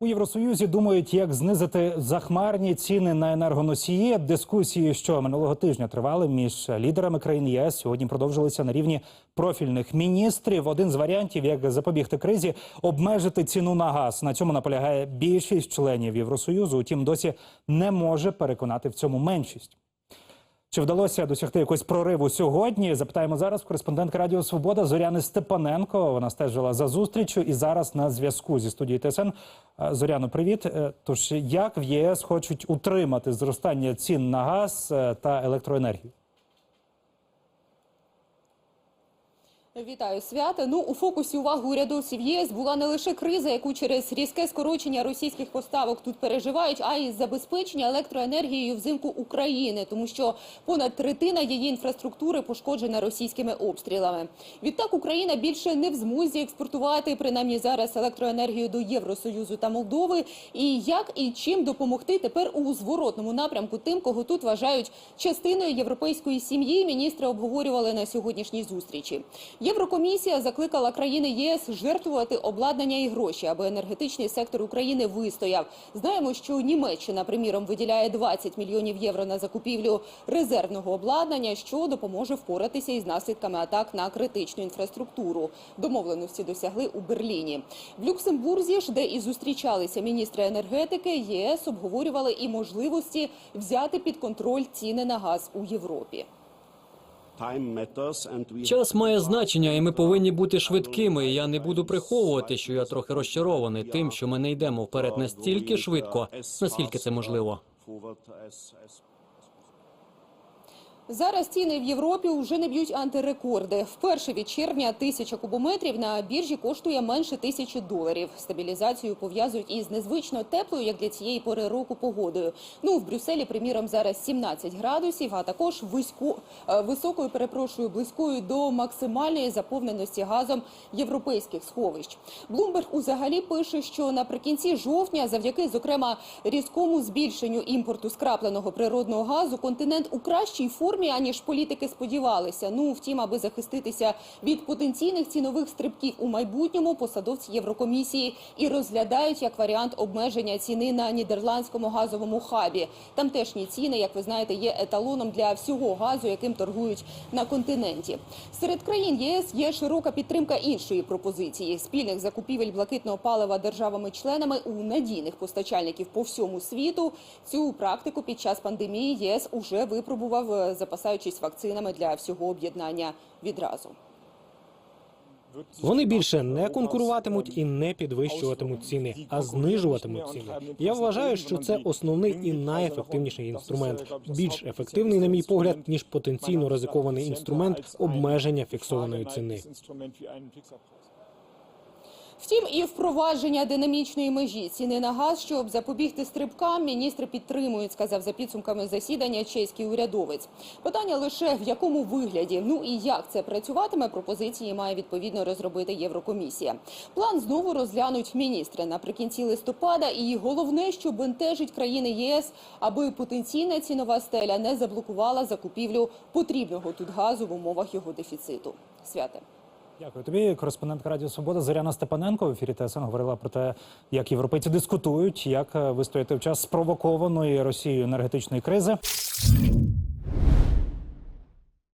У Євросоюзі думають, як знизити захмарні ціни на енергоносії. Дискусії, що минулого тижня тривали між лідерами країн ЄС, сьогодні продовжилися на рівні профільних міністрів. Один з варіантів, як запобігти кризі, обмежити ціну на газ. На цьому наполягає більшість членів Євросоюзу. Утім, досі не може переконати в цьому меншість. Чи вдалося досягти якогось прориву сьогодні? Запитаємо зараз кореспондентка Радіо Свобода Зоряни Степаненко. Вона стежила за зустрічю і зараз на зв'язку зі студією ТСН. Е, Зоряно, привіт. Е, Тож як в ЄС хочуть утримати зростання цін на газ е, та електроенергію? Вітаю свята. Ну у фокусі уваги урядовців ЄС була не лише криза, яку через різке скорочення російських поставок тут переживають, а й забезпечення електроенергією взимку України, тому що понад третина її інфраструктури пошкоджена російськими обстрілами. Відтак Україна більше не в змозі експортувати принаймні зараз електроенергію до Євросоюзу та Молдови. І як і чим допомогти тепер у зворотному напрямку тим, кого тут вважають частиною європейської сім'ї, міністри обговорювали на сьогоднішній зустрічі. Єврокомісія закликала країни єС жертвувати обладнання і гроші, аби енергетичний сектор України вистояв. Знаємо, що Німеччина, приміром, виділяє 20 мільйонів євро на закупівлю резервного обладнання, що допоможе впоратися із наслідками атак на критичну інфраструктуру. Домовленості досягли у Берліні. В Люксембурзі ж, де і зустрічалися міністри енергетики, ЄС обговорювали і можливості взяти під контроль ціни на газ у Європі. Час має значення, і ми повинні бути швидкими. Я не буду приховувати, що я трохи розчарований тим, що ми не йдемо вперед настільки швидко, наскільки це можливо. Зараз ціни в Європі вже не б'ють антирекорди. Вперше від червня тисяча кубометрів на біржі коштує менше тисячі доларів. Стабілізацію пов'язують із незвично теплою, як для цієї пори року, погодою. Ну в Брюсселі, приміром, зараз 17 градусів, а також висько, е, високою, перепрошую, близькою до максимальної заповненості газом європейських сховищ. Блумберг узагалі пише, що наприкінці жовтня, завдяки зокрема різкому збільшенню імпорту скрапленого природного газу, континент у кращій формі аніж політики сподівалися. Ну втім, аби захиститися від потенційних цінових стрибків у майбутньому, посадовці Єврокомісії і розглядають як варіант обмеження ціни на нідерландському газовому хабі. Тамтешні ціни, як ви знаєте, є еталоном для всього газу, яким торгують на континенті. Серед країн ЄС є широка підтримка іншої пропозиції спільних закупівель блакитного палива державами-членами у надійних постачальників по всьому світу. Цю практику під час пандемії ЄС уже випробував, е, запасаючись вакцинами для всього об'єднання відразу. Вони більше не конкуруватимуть і не підвищуватимуть ціни, а знижуватимуть ціни. Я вважаю, що це основний і найефективніший інструмент. Більш ефективний, на мій погляд, ніж потенційно ризикований інструмент обмеження фіксованої ціни. Втім, і впровадження динамічної межі ціни на газ, щоб запобігти стрибкам, міністри підтримують, сказав за підсумками засідання чеський урядовець. Питання лише в якому вигляді, ну і як це працюватиме, пропозиції має відповідно розробити Єврокомісія. План знову розглянуть міністри наприкінці листопада. І головне, що бентежить країни ЄС, аби потенційна цінова стеля не заблокувала закупівлю потрібного тут газу в умовах його дефіциту. Святе. Дякую тобі. Кореспондентка Радіо Свобода Зоряна Степаненко в ефірі ТСН говорила про те, як європейці дискутують, як е, вистояти в час спровокованої Росією енергетичної кризи.